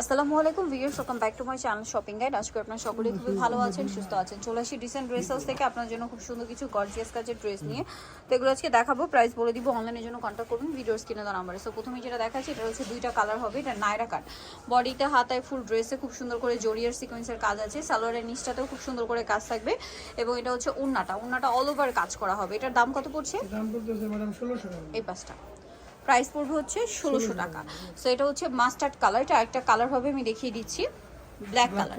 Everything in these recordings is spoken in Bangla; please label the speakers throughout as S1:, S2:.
S1: আসসালামু আলাইকুম viewers welcome back to my channel shopping guide আজকে আপনারা সকলেই খুবই ভালো আছেন সুস্থ আছেন। চলে আসি ডিসেন্ট ড্রেস হাউস থেকে। আপনার জন্য খুব সুন্দর কিছু গর্জিয়াস কাজের ড্রেস নিয়ে। তো এগুলো আজকে দেখাবো প্রাইস বলে দিব অনলাইনের জন্য কন্ট্যাক্ট করুন ভিডিওস কিনে দেওয়া নাম্বারে সো প্রথমে যেটা দেখাচ্ছি এটা হচ্ছে দুইটা কালার হবে এটা নায়রা কাট বডিতে হাতায় ফুল ড্রেসে খুব সুন্দর করে জরিয়ার সিকোয়েন্সের কাজ আছে। সালোয়ারের নিচটাতেও খুব সুন্দর করে কাজ থাকবে। এবং এটা হচ্ছে উন্নাটা উন্নাটা অল ওভার কাজ করা হবে। এটার দাম কত পড়ছে? এই পাঁচটা। প্রাইস পড়বে হচ্ছে ষোলোশো টাকা। সো এটা হচ্ছে মাস্টার্ড কালার এটা একটা কালার হবে আমি দেখিয়ে দিচ্ছি। ব্ল্যাক কালার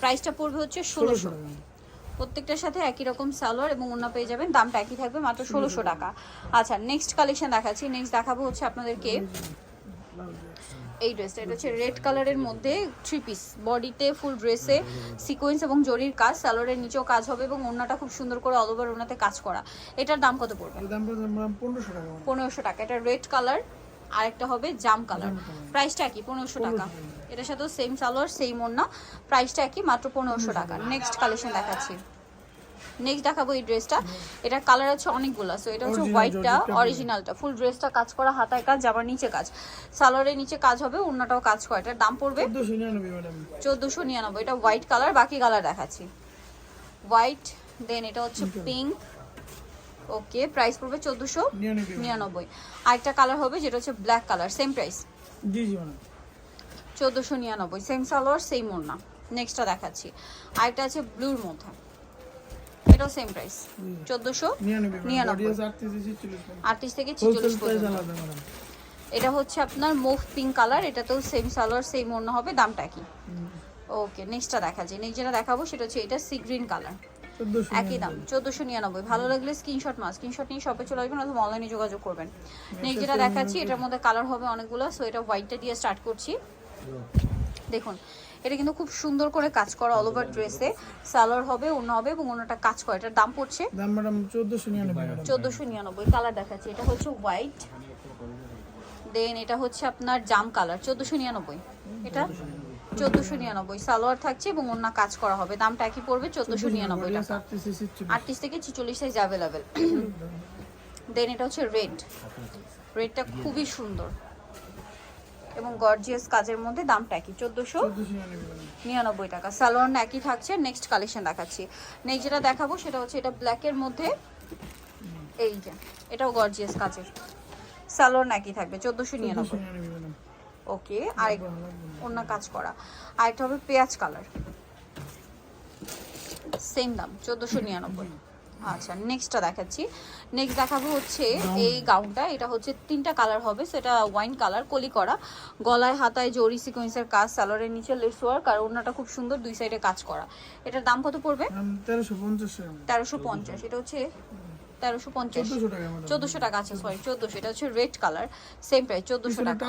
S1: প্রাইসটা পড়বে হচ্ছে ষোলোশো প্রত্যেকটার সাথে একই রকম সালোয়ার এবং অন্য পেয়ে যাবেন দামটা একই থাকবে মাত্র ষোলোশো টাকা। আচ্ছা নেক্সট কালেকশন দেখাচ্ছি। নেক্সট দেখাবো হচ্ছে আপনাদেরকে এই ড্রেসটা এটা হচ্ছে রেড কালারের মধ্যে থ্রি পিস বডিতে ফুল ড্রেসে সিকোয়েন্স এবং জরির কাজ সালোয়ারের নিচেও কাজ হবে এবং ওনাটা খুব সুন্দর করে অল ওভার ওনাতে কাজ করা। এটার দাম কত পড়বে?
S2: পনেরোশো টাকা।
S1: এটা রেড কালার আরেকটা হবে জাম কালার প্রাইসটা কি? পনেরোশো টাকা। এটার সাথেও সেম সালোয়ার সেম ওড়না। প্রাইসটা কি? মাত্র পনেরোশো টাকা। নেক্সট কালেকশন দেখাচ্ছি। নেক্সট দেখাবো এই ড্রেসটা এটা কালার আছে অনেকগুলো সো এটা হচ্ছে হোয়াইটটা অরিজিনালটা ফুল ড্রেসটা কাজ করা হাতায় কাজ জামার নিচে কাজ। সালোয়ারের নিচে কাজ হবে ওড়নাটাও কাজ করা। এটার দাম পড়বে
S2: চোদ্দোশো নিরানব্বই
S1: এটা হোয়াইট কালার বাকি কালার দেখাচ্ছি। হোয়াইট দেন এটা হচ্ছে পিঙ্ক ওকে প্রাইস পড়বে চোদ্দোশো
S2: নিরানব্বই।
S1: আরেকটা কালার হবে যেটা হচ্ছে ব্ল্যাক কালার সেম প্রাইস
S2: জি জি ম্যাডাম
S1: চোদ্দোশো নিরানব্বই। সেম সালোয়ার সেম ওড়না। নেক্সটটা দেখাচ্ছি। আর আরেকটা আছে ব্লুর মধ্যে। এটাও সেম প্রাইস চোদ্দোশো
S2: নিরানব্বই আছে আটত্রিশ
S1: থেকে ছিচল্লিশ পর্যন্ত। এটা হচ্ছে আপনার মুভ পিঙ্ক কালার এটাতেও সেম সালোয়ার সেম ওড়না হবে দামটা কি ওকে নেক্সটটা দেখা যায় নেক্সট যেটা দেখাবো সেটা হচ্ছে এটা সি গ্রিন কালার একই দাম চোদ্দোশো নিরানব্বই। ভালো লাগলে স্ক্রিনশট মাস স্ক্রিনশট নিয়ে শপে চলে আসবেন অথবা অনলাইনে যোগাযোগ করবেন। নেক্সট যেটা দেখাচ্ছি এটার মধ্যে কালার হবে অনেকগুলো সো এটা হোয়াইটটা দিয়ে স্টার্ট করছি। দেখুন এটা কিন্তু খুব সুন্দর করে কাজ করা অল ওভার ড্রেসে সালোয়ার হবে অন্য হবে এবং অন্যটা কাজ করে। এটার দাম পড়ছে
S2: দাম ম্যাডাম চোদ্দোশো নিরানব্বই ম্যাডাম
S1: চোদ্দোশো নিরানব্বই। কালার দেখাচ্ছি। এটা হচ্ছে হোয়াইট দেন এটা হচ্ছে আপনার জাম কালার চোদ্দোশো নিরানব্বই। এটা চোদ্দোশো নিরানব্বই। সালোয়ার থাকছে এবং অন্য কাজ করা হবে। দামটা একই পড়বে চোদ্দোশো নিরানব্বই
S2: বডি
S1: টাকা।
S2: আছে আটত্রিশ ছিচল্লিশ
S1: আটত্রিশ থেকে ছিচল্লিশ সাইজ অ্যাভেলেবেল দেন এটা হচ্ছে রেড রেডটা খুবই সুন্দর। এবং গর্জিয়াস কাজের মধ্যে দামটা একই চোদ্দোশো
S2: নিরানব্বই
S1: টাকা। সালোয়ার একই থাকছে নেক্সট কালেকশন দেখাচ্ছি। নেক্সট যেটা দেখাবো সেটা হচ্ছে এটা ব্ল্যাকের মধ্যে। এই যে এটাও গর্জিয়াস কাজের। সালোয়ার একই থাকবে চোদ্দোশো নিরানব্বই। ওকে আরেক অন্য কাজ করা। আরেকটা হবে পেঁয়াজ কালার সেম দাম চোদ্দোশো নিরানব্বই। আচ্ছা নেক্সটটা দেখাচ্ছি। নেক্সট দেখাবো হচ্ছে এই গাউনটা এটা হচ্ছে তিনটা কালার হবে। সেটা ওয়াইন কালার কলি করা। গলায় হাতায় জরি সিকোয়েন্সের কাজ সালোয়ারের নিচে লেস ওয়ার্ক আর ওড়নাটা খুব সুন্দর দুই সাইডে কাজ করা। এটার দাম কত পড়বে?
S2: তেরোশো পঞ্চাশ
S1: এটা হচ্ছে তেরোশো পঞ্চাশ।
S2: চোদ্দোশো টাকা
S1: আছে সরি চোদ্দোশো। এটা হচ্ছে রেড কালার সেম প্রাইস চোদ্দোশো টাকা।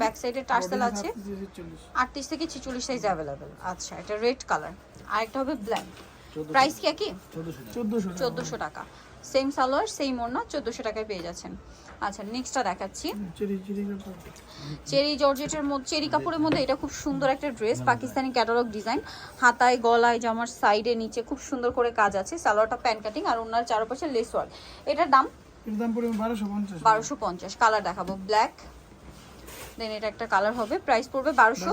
S1: ব্যাক সাইডে টার্সেল আছে।
S2: আটত্রিশ
S1: আটত্রিশ থেকে ছিচল্লিশ সাইজ অ্যাভেলেবেল আচ্ছা এটা রেড কালার আরেকটা হবে ব্ল্যাক প্রাইস কি একই?
S2: চোদ্দোশো টাকা।
S1: চোদ্দোশো টাকা। সেম সালোয়ার সেম ওড়না চোদ্দোশো টাকায় পেয়ে যাচ্ছেন। আচ্ছা নেক্সটটা দেখাচ্ছি।
S2: চেরি
S1: জর্জেটের মধ্যে চেরি কাপড়ের মধ্যে এটা খুব সুন্দর একটা ড্রেস পাকিস্তানি ক্যাটালগ ডিজাইন হাতায় গলায় জামার সাইডে নিচে খুব সুন্দর করে কাজ আছে। সালোয়ারটা প্যান কাটিং আর ওনার চারপাশে লেস ওয়ার্ক এটার দাম?
S2: বারোশো পঞ্চাশ।
S1: কালার দেখাবো। ব্ল্যাক দেন এটা একটা কালার হবে। প্রাইস পড়বে বারোশো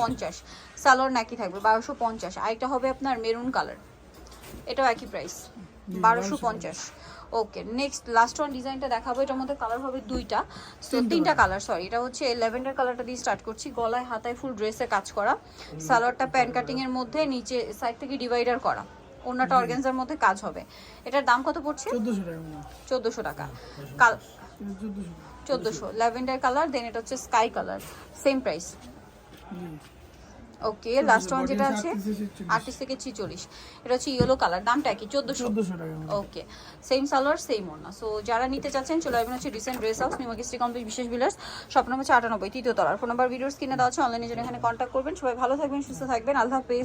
S1: পঞ্চাশ। সালোয়ার নাকি থাকবে বারোশো পঞ্চাশ। আরেকটা হবে আপনার মেরুন কালার এটাও একই প্রাইস বারোশো পঞ্চাশ। ওকে নেক্সট লাস্ট ওয়ান ডিজাইনটা দেখাবো। এটার মধ্যে কালার হবে দুইটা। সো তিনটা কালার সরি এটা হচ্ছে ল্যাভেন্ডার কালারটা দিয়ে স্টার্ট করছি। গলায় হাতায় ফুল ড্রেসে কাজ করা। সালোয়ারটা প্যান কাটিং এর মধ্যে নিচে সাইড থেকে ডিভাইডার করা। অন্যটা অর্গেনজার মধ্যে কাজ হবে। এটার দাম কত পড়ছে?
S2: চোদ্দোশো টাকা
S1: কাল
S2: চোদ্দোশো
S1: ল্যাভেন্ডার কালার দেন এটা হচ্ছে sky colour same price okay last one যেটা আছে
S2: 38 থেকে 46
S1: আটত্রিশ থেকে ছিচল্লিশ। এটা হচ্ছে ইয়েলো কালার দামটা কি চোদ্দোশো।
S2: চোদ্দোশো টাকা madam
S1: okay same salwar same ওনা সো যারা নিতে চাচ্ছেন চলে আসবেন হচ্ছে রিসেন্ট ড্রেস হাউস নিমাকিস্ট্রি কমপ্লেক্স বিশেষ বিলার্স শপ নম্বর হচ্ছে আটানব্বই তৃতীয় তলার। ফোন নাম্বার ভিডিওস কিনে দেওয়া আছে অনলাইনে জন্য এখানে কন্ট্যাক্ট করবেন। সবাই ভালো থাকবেন সুস্থ থাকবেন। আল্লাহ হাফেজ।